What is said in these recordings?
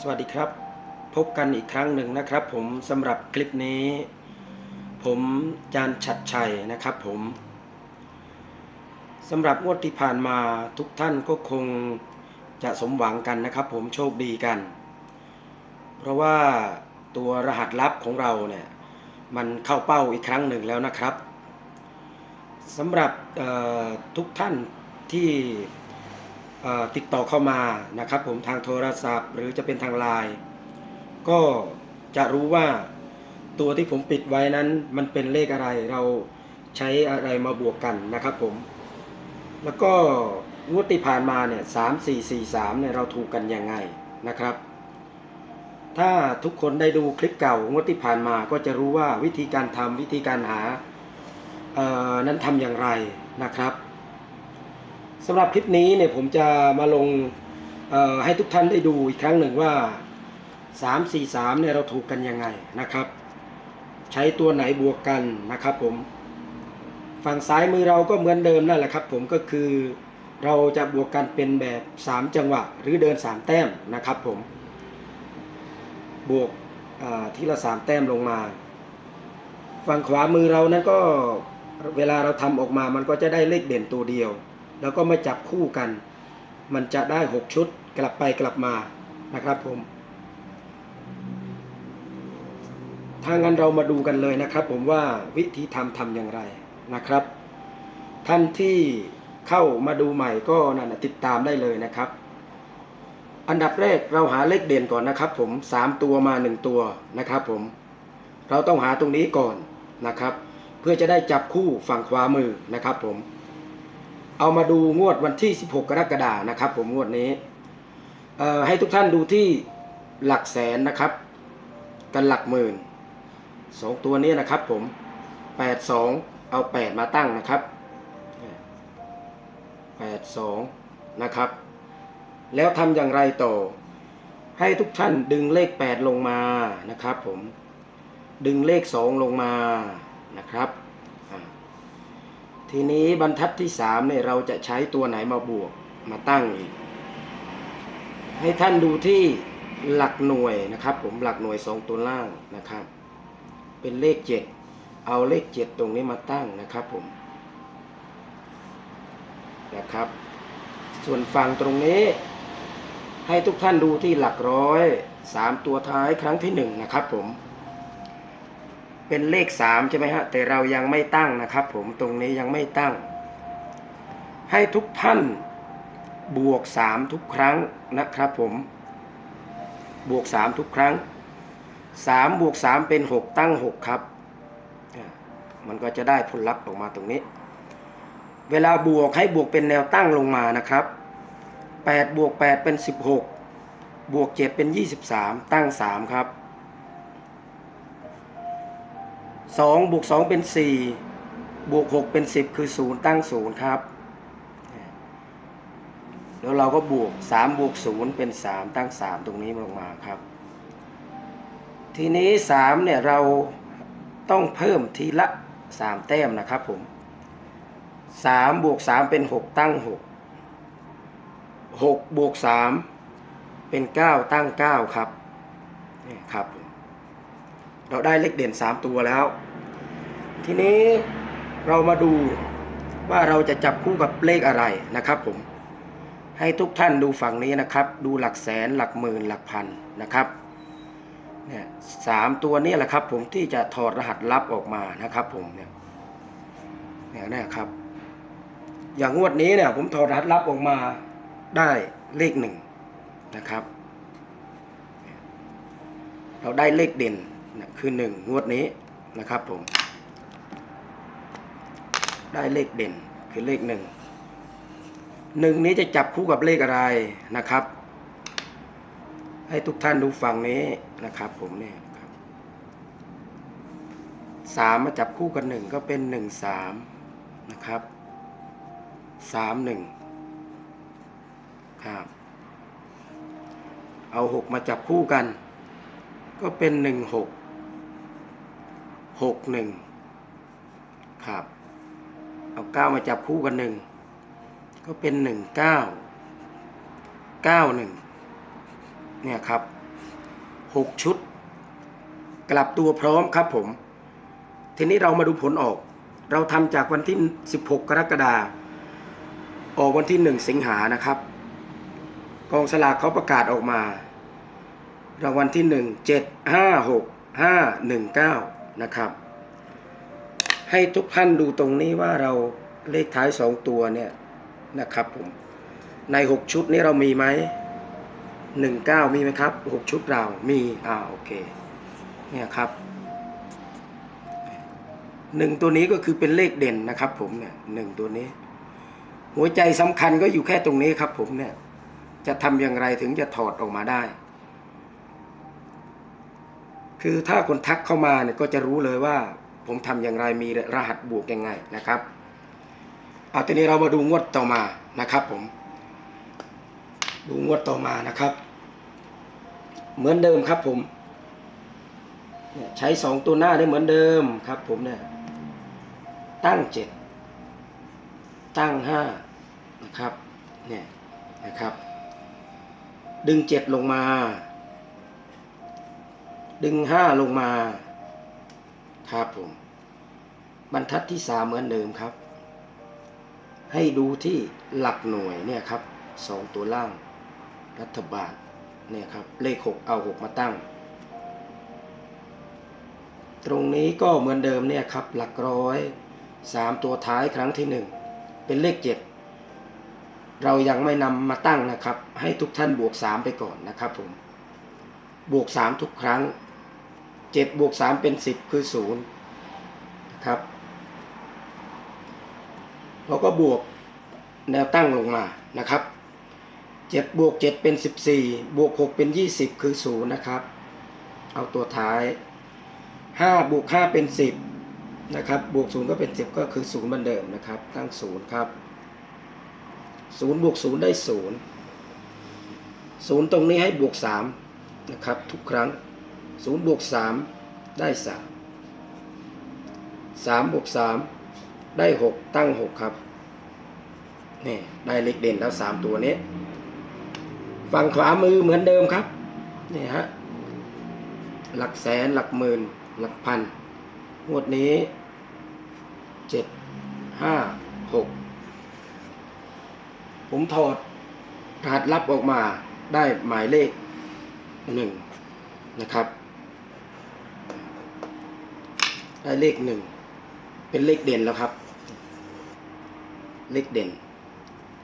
สวัสดีครับ พบกันอีกครั้งหนึ่งนะครับ ผมสำหรับคลิปนี้ ผมจานชัดชัยนะครับผมสำหรับงวดที่ผ่านมาทุกท่านก็คงจะสมหวังกันนะครับ ผมโชคดีกัน เพราะว่าตัวรหัสลับของเราเนี่ยมันเข้าเป้าอีกครั้งหนึ่งแล้วนะครับสำหรับทุกท่านที่ ติดต่อเข้ามานะครับ ผมทางโทรศัพท์หรือจะเป็นทางไลน์ก็จะรู้ว่าตัวที่ผมปิดไว้นั้นมันเป็นเลขอะไรเราใช้อะไรมาบวกกันนะครับผม แล้วก็งวดที่ผ่านมาเนี่ยสามสี่สี่สามเนี่ยเราถูกกันยังไงนะครับ ถ้าทุกคนได้ดูคลิปเก่างวดที่ผ่านมาก็จะรู้ว่าวิธีการทำวิธีการหานั้นทำอย่างไรนะครับ สำหรับคลิปนี้เนี่ยผมจะมาลงให้ทุกท่านได้ดูอีกครั้งหนึ่งว่า 3 4 3เนี่ยเราถูกกันยังไงนะครับ ใช้ตัวไหนบวกกันนะครับผมฝั่งซ้ายมือเราก็เหมือนเดิมนั่นแหละครับ ผมก็คือเราจะบวกกันเป็นแบบ 3 จังหวะ หรือเดิน 3 แต้มนะครับผม บวกทีละสามแต้มลงมาฝั่งขวามือเรานั้นก็เวลาเราทำออกมามันก็จะได้เลขเด่นตัวเดียว แล้วก็มาจับคู่กัน มันจะได้ 6 ชุดกลับไปกลับมานะครับผมถ้างั้นเรามาดูกันเลยนะครับ ผมว่าวิธีทำทำอย่างไรนะครับ ท่านที่เข้ามาดูใหม่ก็นั่นน่ะติดตามได้เลยนะครับ อันดับแรกเราหาเลขเด่นก่อนนะครับ ผมสามตัวมาหนึ่งตัวนะครับ ผมเราต้องหาตรงนี้ก่อนนะครับ เพื่อจะได้จับคู่ฝั่งขวามือนะครับ ผม เอามาดูงวดวันที่ 16 กรกฎานะครับ ผมงวดนี้ให้ทุกท่านดูที่หลักแสนนะครับ กันหลักหมื่นสองตัวนี้นะครับ ผม 82 เอา 8 มาตั้งนะครับ 82 นะครับ แล้วทำอย่างไรต่อ ให้ทุกท่านดึงเลข 8 ลงมานะครับ ผมดึงเลข 2 ลงมานะครับ ทีนี้บรรทัดที่3เนี่ยเราจะใช้ตัวไหนมาบวกมาตั้งอีก ให้ท่านดูที่หลักหน่วยนะครับ ผมหลักหน่วย2ตัวล่างนะครับ เป็นเลข7เอาเลข7ตรงนี้มาตั้งนะครับผมนะครับ ส่วนฝั่งตรงนี้ ให้ทุกท่านดูที่หลักร้อยสามตัวท้ายครั้งที่หนึ่งนะครับผม เป็นเลขสามใช่ไหมฮะ แต่เรายังไม่ตั้งนะครับ ผมตรงนี้ยังไม่ตั้ง ให้ทุกท่านบวกสามทุกครั้งนะครับผม บวกสามทุกครั้งสามบวกสามเป็นหกตั้งหกครับ มันก็จะได้ผลลัพธ์ออกมาตรงนี้ เวลาบวกให้บวกเป็นแนวตั้งลงมานะครับ 8 บวก 8 เป็น 16 บวก 7 เป็น 23 ตั้ง 3 ครับ 2บวก2เป็น 4 บวก 6 เป็น 10 คือ 0 ตั้ง 0 ครับ แล้วเราก็บวก 3 บวก 0 เป็น 3 ตั้ง 3 ตรงนี้ลงมาครับ ทีนี้ 3 เนี่ย เราต้องเพิ่มทีละ 3 แต้มนะครับผม 3 บวก 3 เป็น 6 ตั้ง 6 6 บวก 3 เป็น 9 ตั้ง 9 ครับนี่ครับเราได้เลขเด่น 3 ตัวแล้ว ทีนี้เรามาดูว่าเราจะจับคู่กับเลขอะไรนะครับผม ให้ทุกท่านดูฝั่งนี้นะครับ ดูหลักแสนหลักหมื่นหลักพันนะครับเนี่ยสามตัวนี้แหละครับ ผมที่จะถอดรหัสลับออกมานะครับผมเนี่ยเนี่ยนะครับ อย่างงวดนี้เนี่ย ผมถอดรหัสลับออกมาได้เลขหนึ่งนะครับ เราได้เลขเด่นนะคือหนึ่งงวดนี้นะครับผม ได้เลขเด่นคือเลขหนึ่งหนึ่งนี้จะจับคู่กับเลขอะไรนะครับ ให้ทุกท่านดูฝั่งนี้นะครับ ผมเนี่ยสามมาจับคู่กับหนึ่งก็เป็นหนึ่งสามนะครับสามหนึ่งครับ เอาหกมาจับคู่กัน ก็เป็นหนึ่งหกหกหนึ่งครับ เอาเก้ามาจับคู่กันหนึ่งก็เป็นหนึ่งเก้าเก้าหนึ่งเนี่ยครับหกชุด กลับตัวพร้อมครับผม ทีนี้เรามาดูผลออก เราทำจากวันที่ 16 กรกฎาคมออกวันที่ 1 สิงหานะครับ กองสลากเขาประกาศออกมารางวัลที่ 1 7 5 6 5 1 9 นะครับ ให้ทุกท่านดูตรงนี้ว่าเราเลขท้าย2ตัวเนี่ยนะครับผมใน6ชุดนี้เรามีไหม19มีไหมครับ6ชุดเรามีอ่าโอเคเนี่ยครับหนึ่งตัวนี้ก็คือเป็นเลขเด่นนะครับ ผมเนี่ยหนึ่งตัวนี้ หัวใจสำคัญก็อยู่แค่ตรงนี้ครับ ผมเนี่ยจะทำอย่างไรถึงจะถอดออกมาได้ คือถ้าคนทักเข้ามาเนี่ยก็จะรู้เลยว่า ผมทำอย่างไรมีรหัสบวกยังไงนะครับเอาทีนี้เรามาดูงวดต่อมานะครับผม ดูงวดต่อมานะครับ เหมือนเดิมครับผมใช้สองตัวหน้าได้เหมือนเดิมครับ ผมเนี่ยตั้งเจ็ดตั้งห้านะครับเนี่ยนะครับ ดึงเจ็ดลงมา ดึงห้าลงมา ครับผม บรรทัดที่สามเหมือนเดิมครับ ให้ดูที่หลักหน่วยเนี่ยครับสองตัวล่าง รัฐบาลเนี่ยครับ เลขหกเอาหกมาตั้ง ตรงนี้ก็เหมือนเดิมเนี่ยครับ หลักร้อยสามตัวท้ายครั้งที่หนึ่งเป็นเลขเจ็ดเรายังไม่นำมาตั้งนะครับ ให้ทุกท่านบวกสามไปก่อนนะครับผม บวกสามทุกครั้ง เจ็ดบวกสามเป็นสิบคือศูนย์นะครับเราก็บวกแนวตั้งลงมานะครับเจ็ดบวกเจ็ดเป็นสิบสี่บวกหกเป็นยี่สิบคือศูนย์นะครับ เอาตัวท้ายห้าบวกห้าเป็นสิบนะครับ บวกศูนย์ก็เป็นสิบก็คือศูนย์เหมือนเดิมนะครับ ตั้งศูนย์ครับศูนย์บวกศูนย์ได้ศูนย์ศูนย์ตรงนี้ให้บวกสามนะครับ ทุกครั้ง ศูนย์บวกสามได้สามสามบวกสามได้หกตั้งหกครับนี่ได้เลขเด่นแล้วสามตัวนี้ ฝั่งขวามือเหมือนเดิมครับนี่ฮะหลักแสนหลักหมื่นหลักพันงวดนี้เจ็ดห้าหกผมถอดรหัสลับออกมาได้หมายเลขหนึ่งนะครับ ได้เลขหนึ่ง เป็นเลขเด่นแล้วครับ เลขเด่น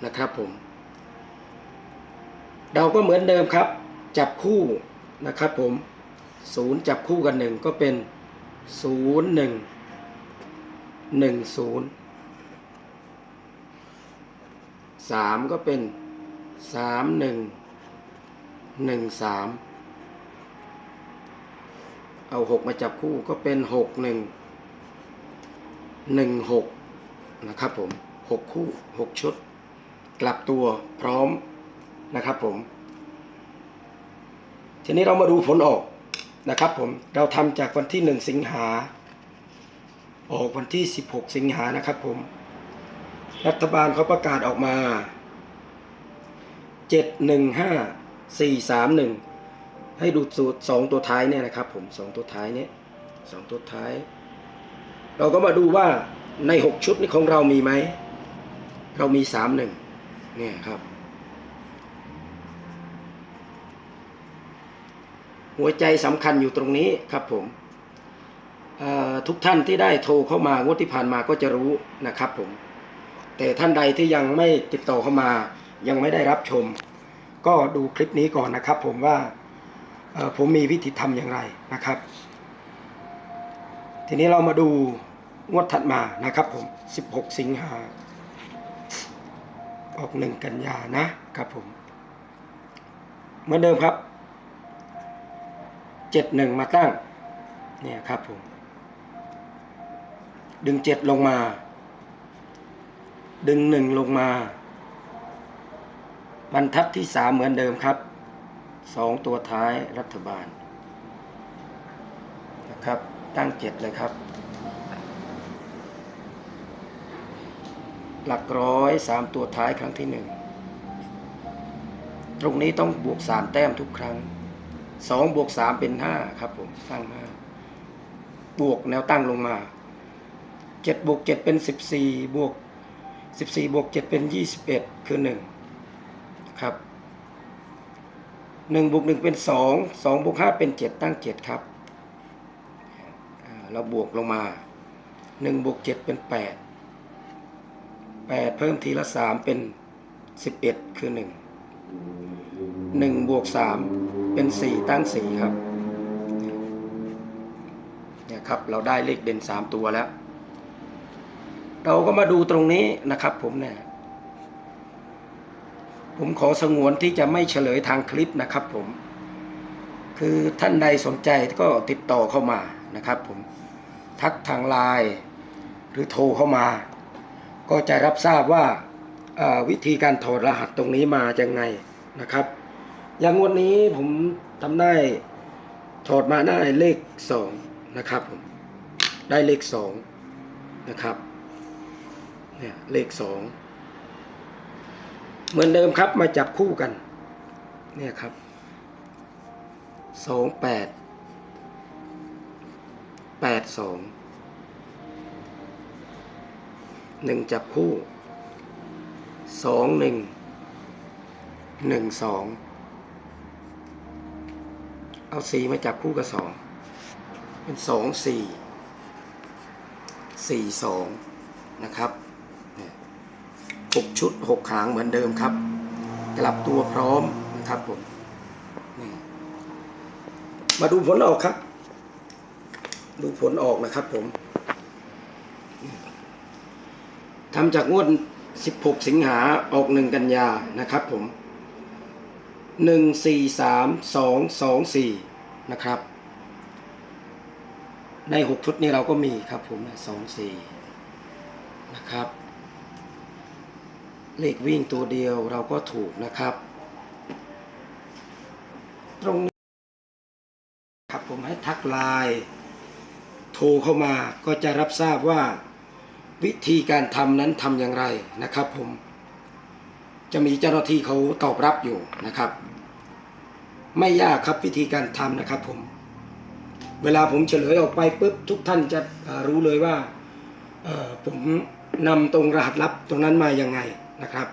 นะครับผม เราก็เหมือนเดิมครับ จับคู่นะครับผมศูนย์จับคู่กันหนึ่งก็เป็นศูนย์หนึ่งหนึ่งศูนย์สามก็เป็นสามหนึ่งหนึ่งสาม เอาหกมาจับคู่ก็เป็นหกหนึ่งหนึ่งหกนะครับผมหกคู่หกชุด กลับตัวพร้อมนะครับผม ทีนี้เรามาดูผลออกนะครับผมเราทำจากวันที่1สิงหา ออกวันที่16สิงหานะครับผม รัฐบาลเขาประกาศออกมา715 431 ให้ดูสูตร2ตัวท้ายเนี่ยนะครับ ผม2ตัวท้ายเนี่ย2ตัวท้าย เราก็มาดูว่าใน6ชุดนี้ของเรามีไหม เรามี31เนี่ยครับ หัวใจสำคัญอยู่ตรงนี้ครับผมทุกท่านที่ได้โทรเข้ามางวดที่ผ่านมาก็จะรู้นะครับผม แต่ท่านใดที่ยังไม่ติดต่อเข้ามา ยังไม่ได้รับชม ก็ดูคลิปนี้ก่อนนะครับผมว่า ผมมีวิธีทำอย่างไรนะครับ ทีนี้เรามาดูงวดถัดมานะครับผม 16 สิงหาออกหนึ่งกันยานะครับผม เหมือนเดิมครับเจ็ดหนึ่งมาตั้งเนี่ยครับผม ดึงเจ็ดลงมา ดึงหนึ่งลงมา บรรทัดที่สามเหมือนเดิมครับ สองตัวท้ายรัฐบาลนะครับ ตั้งเจ็ดเลยครับ หลักร้อยสามตัวท้ายครั้งที่หนึ่งตรงนี้ต้องบวกสามแต้มทุกครั้งสองบวกสามเป็นห้าครับผมตั้งห้าบวกแนวตั้งลงมาเจ็ดบวกเจ็ดเป็นสิบสี่บวกสิบสี่บวกเจ็ดเป็นยี่สิบเอ็ดคือหนึ่ง 1บวก1เป็น 2 2บวก5เป็น 7 ตั้ง 7 ครับ เราบวกลงมา 1บวก7เป็น 8 8 เพิ่มทีละ 3 เป็น 11 คือ 1 1บวก3เป็น 4 ตั้ง 4 ครับเนี่ยครับ เราได้เลขเด่น 3 ตัวแล้ว เราก็มาดูตรงนี้นะครับผมเนี่ย ผมขอสงวนที่จะไม่เฉลยทางคลิปนะครับผม คือท่านใดสนใจก็ติดต่อเข้ามานะครับผม ทักทางไลน์หรือโทรเข้ามา ก็จะรับทราบว่าวิธีการถอดรหัสตรงนี้มายังไงนะครับ อย่างวันนี้ผมทำได้ถอดมาได้เลขสองนะครับผมได้เลขสองนะครับเนี่ยเลขสอง เหมือนเดิมครับมาจับคู่กัน เนี่ยครับสองแปดแปดสองหนึ่งจับคู่สองหนึ่งหนึ่งสองเอาสี่มาจับคู่กับสองเป็นสองสี่สี่สองนะครับ 6 ชุด 6 หางเหมือนเดิมครับ กลับตัวพร้อมนะครับผมมาดูผลออกครับ ดูผลออกนะครับผมทำจากงวด 16 สิงหาออก 1 กันยานะครับผม 1 4 3 2 2 4 นะครับ ใน 6 ชุดนี้เราก็มีครับผม2 4 นะครับ เลขวิ่งตัวเดียวเราก็ถูกนะครับ ตรงนี้ครับผมให้ทักไลน์โทรเข้ามาก็จะรับทราบว่าวิธีการทำนั้นทำอย่างไรนะครับผม จะมีเจ้าหน้าที่เขาตอบรับอยู่นะครับ ไม่ยากครับวิธีการทำนะครับผม เวลาผมเฉลยออกไปปุ๊บทุกท่านจะรู้เลยว่าผมนำตรงรหัสลับตรงนั้นมาอยังไง นะครับ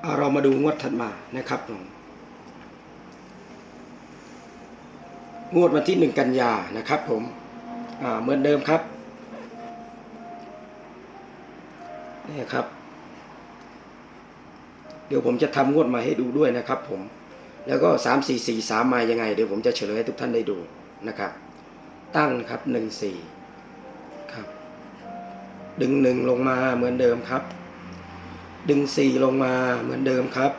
เอาเรามาดูงวดถัดมานะครับผมงวดวันที่หนึ่งกันยานะครับ ผมเหมือนเดิมครับนี่ครับ เดี๋ยวผมจะทำงวดมาให้ดูด้วยนะครับ ผม แล้วก็สามสี่สี่สามมายังไง เดี๋ยวผมจะเฉลยให้ทุกท่านได้ดูนะครับ ตั้งครับหนึ่งสี่ ดึงหนึ่งลงมาเหมือนเดิมครับ ดึงสี่ลงมาเหมือนเดิมครับ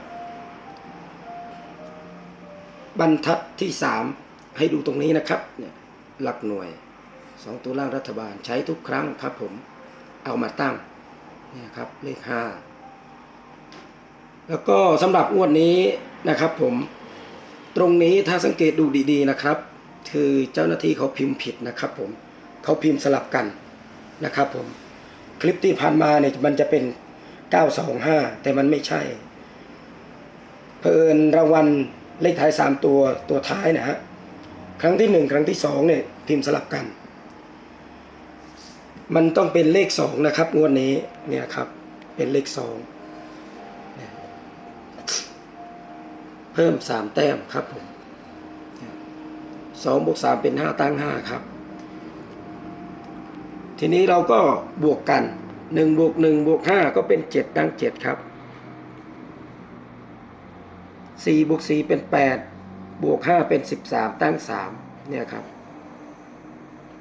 บรรทัดที่สามให้ดูตรงนี้นะครับเนี่ยหลักหน่วยสองตัวล่างรัฐบาลใช้ทุกครั้งครับผมเอามาตั้งเนี่ยครับเลขห้าแล้วก็สำหรับงวดนี้นะครับผมตรงนี้ถ้าสังเกตดูดีๆนะครับ คือเจ้าหน้าที่เขาพิมพ์ผิดนะครับผมเขาพิมพ์สลับกันนะครับผม คลิปที่ผ่านมาเนี่ยมันจะเป็น 925 แต่มันไม่ใช่ เพอิญรางวัลเลขท้าย 3 ตัวตัวท้ายนะฮะ ครั้งที่ 1 ครั้งที่2เนี่ยพิมพ์สลับกัน มันต้องเป็นเลข 2 นะครับงวดนี้เนี่ยครับเป็นเลข 2 เพิ่มสามแต้มครับผมสองบวกสามเป็นห้าตั้งห้าครับ ทีนี้เราก็บวกกันหนึ่งบวกหนึ่งบวกห้าก็เป็นเจ็ดตั้งเจ็ดครับสี่บวกสี่เป็นแปดบวกห้าเป็นสิบสามตั้งสามเนี่ยครับ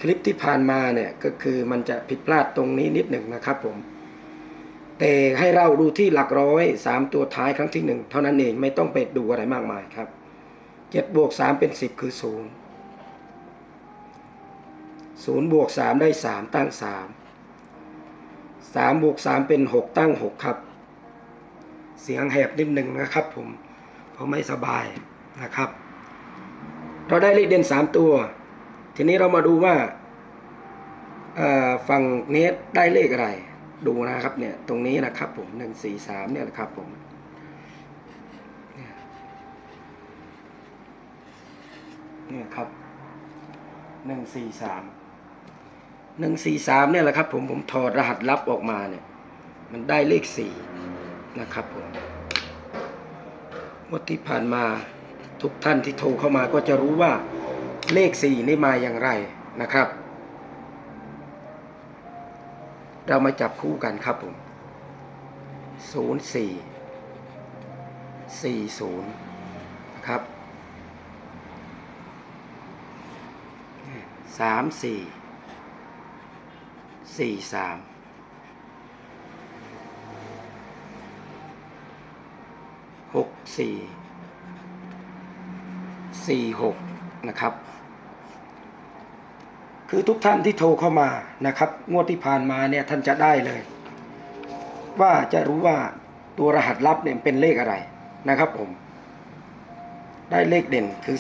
คลิปที่ผ่านมาเนี่ยก็คือมันจะผิดพลาดตรงนี้นิดหนึ่งนะครับผม แต่ให้เราดูที่หลักร้อยสามตัวท้ายครั้งที่หนึ่งเท่านั้นเองไม่ต้องไปดูอะไรมากมายครับเจ็ดบวกสามเป็นสิบคือศูนย์ ศูนย์บวกสามได้สามตั้งสามสามบวกสามเป็นหกตั้งหกครับ เสียงแหบนิดหนึ่งนะครับผมเพราะไม่สบายนะครับ เราได้เลขเด่นสามตัว ทีนี้เรามาดูว่าฝั่งนี้ได้เลขอะไร ดูนะครับเนี่ยตรงนี้นะครับผมหนึ่งสี่สามเนี่ยนะครับผมเนี่ยเนี่ยครับหนึ่งสี่สาม หนึ่งสี่สามเนี่ยแหละครับผมผมถอดรหัสลับออกมาเนี่ย มันได้เลขสี่นะครับผมงวดที่ผ่านมาทุกท่านที่โทรเข้ามาก็จะรู้ว่าเลขสี่นี่มาอย่างไรนะครับ เรามาจับคู่กันครับผมศูนย์สี่สี่ศูนย์ครับสามสี่ สี่สามหกสี่สี่หกนะครับ คือทุกท่านที่โทรเข้ามานะครับ งวดที่ผ่านมาเนี่ยท่านจะได้เลย ว่าจะรู้ว่าตัวรหัสลับเนี่ยเป็นเลขอะไรนะครับผม ได้เลขเด่นคือ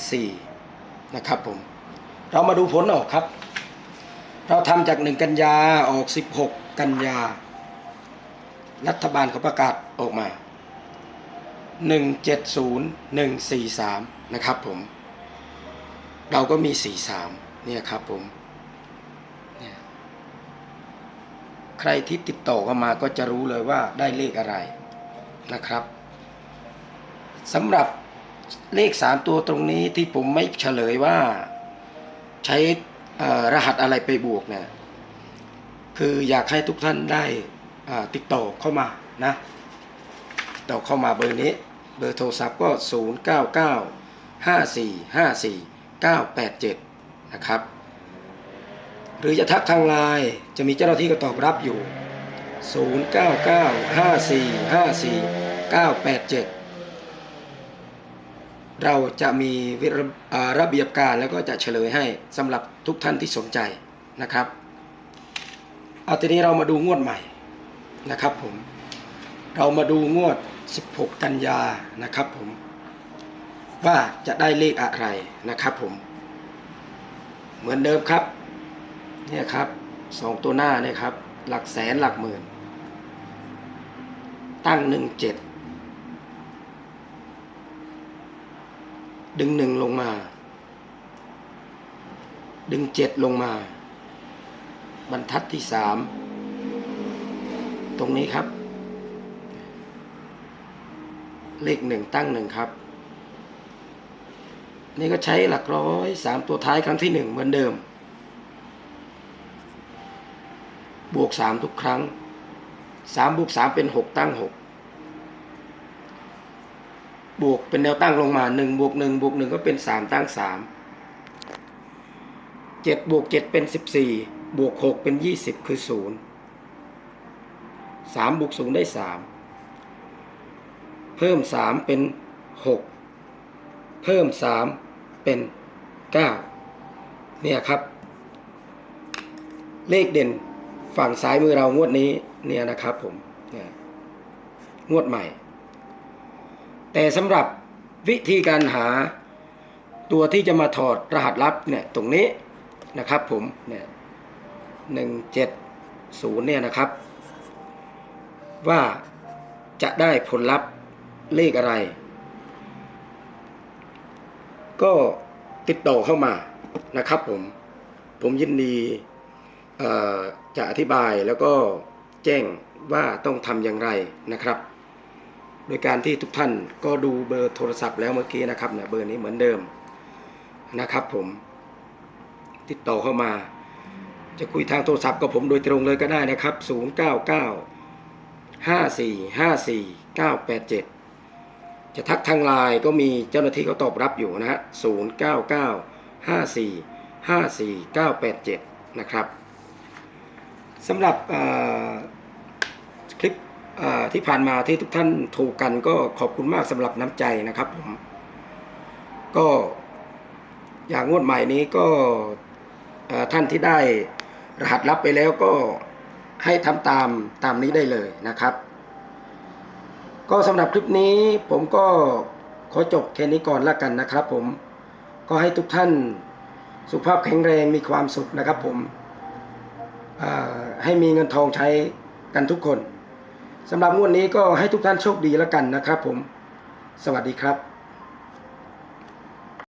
4 นะครับผม เรามาดูผลออกครับ เราทำจาก1กันยาออก 16 กันยา รัฐบาลเขาประกาศออกมา 170143 นะครับผม เราก็มี 43 เนี่ยครับผมเนี่ยใครที่ติดต่อเข้ามาก็จะรู้เลยว่าได้เลขอะไรนะครับสำหรับเลขสามตัวตรงนี้ที่ผมไม่เฉลยว่า ใช้ รหัสอะไรไปบวกเนี่ยคืออยากให้ทุกท่านได้ติดต่อเข้ามานะติดต่อเข้ามาเบอร์นี้ เบอร์โทรศัพท์ก็ 0 9 9 5 4 5 4 9 8 7 นะครับ หรือจะทักทางไลน์จะมีเจ้าหน้าที่ก็ตอบรับอยู่ 0 9 9 5 4 5 4 9 8 7 เราจะมีระอ่าระเบียบการแล้วก็จะเฉลยให้สำหรับทุกท่านที่สนใจนะครับเอาทีนี้เรามาดูงวดใหม่นะครับผมเรามาดูงวด 16 กันยานะครับผมว่าจะได้เลขอะไรนะครับผม เหมือนเดิมครับเนี่ยครับสองตัวหน้าเนี่ยครับ หลักแสนหลักหมื่น ตั้งหนึ่งเจ็ด ดึงหนึ่งลงมา ดึงเจ็ดลงมา บรรทัดที่สามตรงนี้ครับ เลขหนึ่งตั้งหนึ่งครับ นี่ก็ใช้หลักร้อยสามตัวท้ายครั้งที่หนึ่งเหมือนเดิม บวกสามทุกครั้งสามบวกสามเป็นหกตั้งหก บวกเป็นแนวตั้งลงมาหนึ่งบวกหนึ่งบวกหนึ่งก็เป็นสามตั้งสามเจ็ดบวกเจ็ดเป็นสิบสี่บวกหกเป็นยี่สิบคือศูนย์สามบวกศูนย์ได้สามเพิ่มสามเป็นหกเพิ่มสามเป็นเก้าเนี่ยครับ เลขเด่นฝั่งซ้ายมือเรางวดนี้เนี่ยนะครับผมงวดใหม่ แต่สำหรับวิธีการหาตัวที่จะมาถอดรหัสลับเนี่ยตรงนี้นะครับผมเนี่ยหนึ่งเจ็ดศูนย์เนี่ยนะครับ ว่าจะได้ผลลัพธ์เลขอะไร ก็ติดต่อเข้ามานะครับผม ผมยินดีจะอธิบายแล้วก็แจ้งว่าต้องทำอย่างไรนะครับ โดยการที่ทุกท่านก็ดูเบอร์โทรศัพท์แล้วเมื่อกี้นะครับเนี่ยเบอร์นี้เหมือนเดิมนะครับ ผมติดต่อเข้ามา จะคุยทางโทรศัพท์กับผมโดยตรงเลยก็ได้นะครับ 0 9 9 5 4 5 4 9 8 7 จะทักทางไลน์ก็มีเจ้าหน้าที่เขาตอบรับอยู่นะฮะ0 9 9 5 4 5 4 9 8 7 นะครับสำหรับคลิป ที่ผ่านมาที่ทุกท่านถูกกันก็ขอบคุณมากสำหรับน้ำใจนะครับผมก็อย่างงวดใหม่นี้ก็ท่านที่ได้รหัสลับไปแล้วก็ให้ทำตามตามนี้ได้เลยนะครับ ก็สำหรับคลิปนี้ผมก็ขอจบแค่นี้ก่อนละกันนะครับ ผมก็ให้ทุกท่านสุขภาพแข็งแรงมีความสุขนะครับ ผมให้มีเงินทองใช้กันทุกคน สำหรับงวดนี้ก็ให้ทุกท่านโชคดีแล้วกันนะครับผม สวัสดีครับ